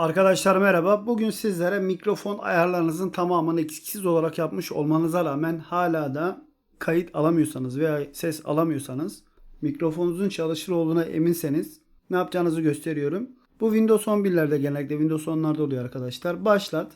Arkadaşlar merhaba. Bugün sizlere mikrofon ayarlarınızın tamamını eksiksiz olarak yapmış olmanıza rağmen hala da kayıt alamıyorsanız veya ses alamıyorsanız mikrofonunuzun çalışır olduğuna eminseniz ne yapacağınızı gösteriyorum. Bu Windows 11'lerde genellikle Windows 10'larda oluyor arkadaşlar. Başlat.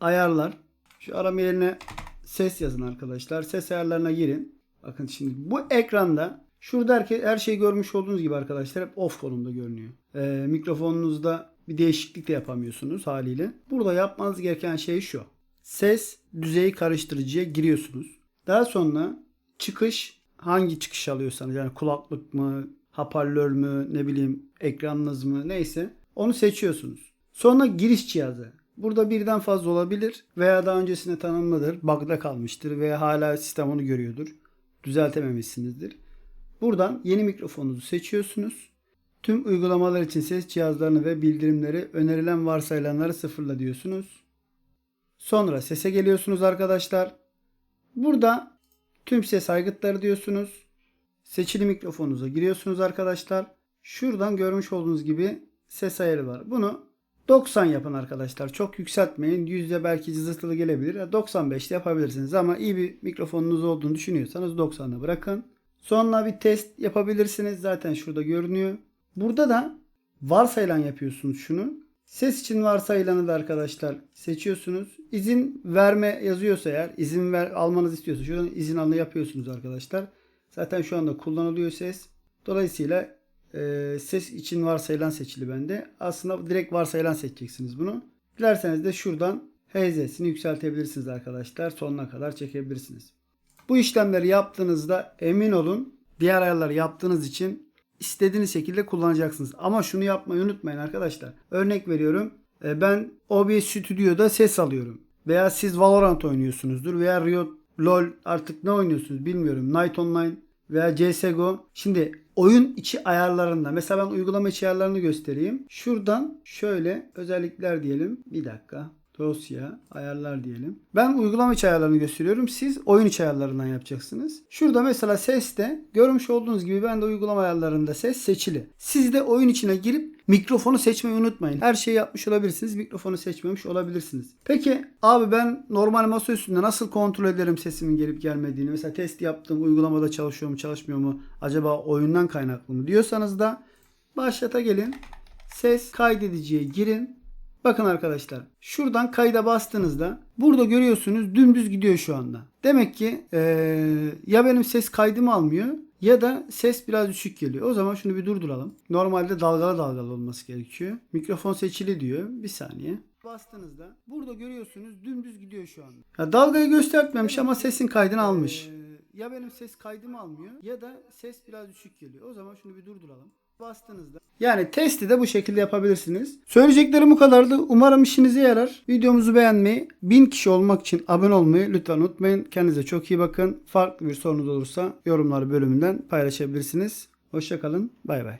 Ayarlar. Şu arama yerine ses yazın arkadaşlar. Ses ayarlarına girin. Bakın şimdi bu ekranda şurada her, şeyi görmüş olduğunuz gibi arkadaşlar hep off konumda görünüyor. Ee, mikrofonunuzda bir değişiklik de yapamıyorsunuz haliyle. Burada yapmanız gereken şey şu. Ses düzeyi karıştırıcıya giriyorsunuz. Daha sonra çıkış hangi çıkış alıyorsanız yani kulaklık mı, hoparlör mü, ne bileyim ekranınız mı neyse onu seçiyorsunuz. Sonra giriş cihazı. Burada birden fazla olabilir veya daha öncesinde tanımlıdır, bug'da kalmıştır veya hala sistem onu görüyordur. Düzeltememişsinizdir. Buradan yeni mikrofonunuzu seçiyorsunuz. Tüm uygulamalar için ses cihazlarını ve bildirimleri önerilen varsayılanları sıfırla diyorsunuz. Sonra sese geliyorsunuz arkadaşlar. Burada tüm ses aygıtları diyorsunuz. Seçili mikrofonunuza giriyorsunuz arkadaşlar. Şuradan görmüş olduğunuz gibi ses ayarı var. Bunu 90 yapın arkadaşlar. Çok yükseltmeyin. Yüzde belki cızırtılı gelebilir. 95'te yapabilirsiniz ama iyi bir mikrofonunuz olduğunu düşünüyorsanız 90'da bırakın. Sonra bir test yapabilirsiniz. Zaten şurada görünüyor. Burada da varsayılan yapıyorsunuz şunu. Ses için varsayılanı da arkadaşlar seçiyorsunuz. İzin verme yazıyorsa eğer izin ver almanız istiyorsa şuradan izin alını yapıyorsunuz arkadaşlar. Zaten şu anda kullanılıyor ses. Dolayısıyla e, ses için varsayılan seçili bende. Aslında direkt varsayılan seçeceksiniz bunu. Dilerseniz de şuradan HZ'sini yükseltebilirsiniz arkadaşlar. Sonuna kadar çekebilirsiniz. Bu işlemleri yaptığınızda emin olun diğer ayarları yaptığınız için istediğiniz şekilde kullanacaksınız. Ama şunu yapmayı unutmayın arkadaşlar. Örnek veriyorum. e, Ben OBS Studio'da ses alıyorum. Veya siz Valorant oynuyorsunuzdur. Veya Riot, LoL artık ne oynuyorsunuz bilmiyorum. Night Online veya CSGO. Şimdi oyun içi ayarlarında mesela ben uygulama içi ayarlarını göstereyim. Şuradan şöyle özellikler diyelim. Bir dakika. Dosya, ayarlar diyelim. Ben uygulama içi ayarlarını gösteriyorum. Siz oyun içi ayarlarından yapacaksınız. Şurada mesela seste görmüş olduğunuz gibi ben de uygulama ayarlarında ses seçili. Siz de oyun içine girip mikrofonu seçmeyi unutmayın. Her şeyi yapmış olabilirsiniz. Mikrofonu seçmemiş olabilirsiniz. Peki abi ben normal masa üstünde nasıl kontrol ederim sesimin gelip gelmediğini? Mesela test yaptım. Uygulamada çalışıyor mu çalışmıyor mu? Acaba oyundan kaynaklı mı? Diyorsanız da başlata gelin. Ses kaydediciye girin. Bakın arkadaşlar şuradan kayda bastığınızda burada görüyorsunuz dümdüz gidiyor şu anda. Demek ki eee, ya benim ses kaydımı almıyor ya da ses biraz düşük geliyor. O zaman şunu bir durduralım. Normalde dalgalı dalgalı olması gerekiyor. Mikrofon seçili diyor. Bir saniye. Bastığınızda burada görüyorsunuz dümdüz gidiyor şu anda. Ya dalgayı göstermemiş ama sesin kaydını almış. Ya benim ses kaydımı almıyor ya da ses biraz düşük geliyor. O zaman şunu bir durduralım bastığınızda. Yani testi de bu şekilde yapabilirsiniz. Söyleyeceklerim bu kadardı. Umarım işinize yarar. Videomuzu beğenmeyi, 1000 kişi olmak için abone olmayı lütfen unutmayın. Kendinize çok iyi bakın. Farklı bir sorunuz olursa yorumlar bölümünden paylaşabilirsiniz. Hoşçakalın. Bay bay.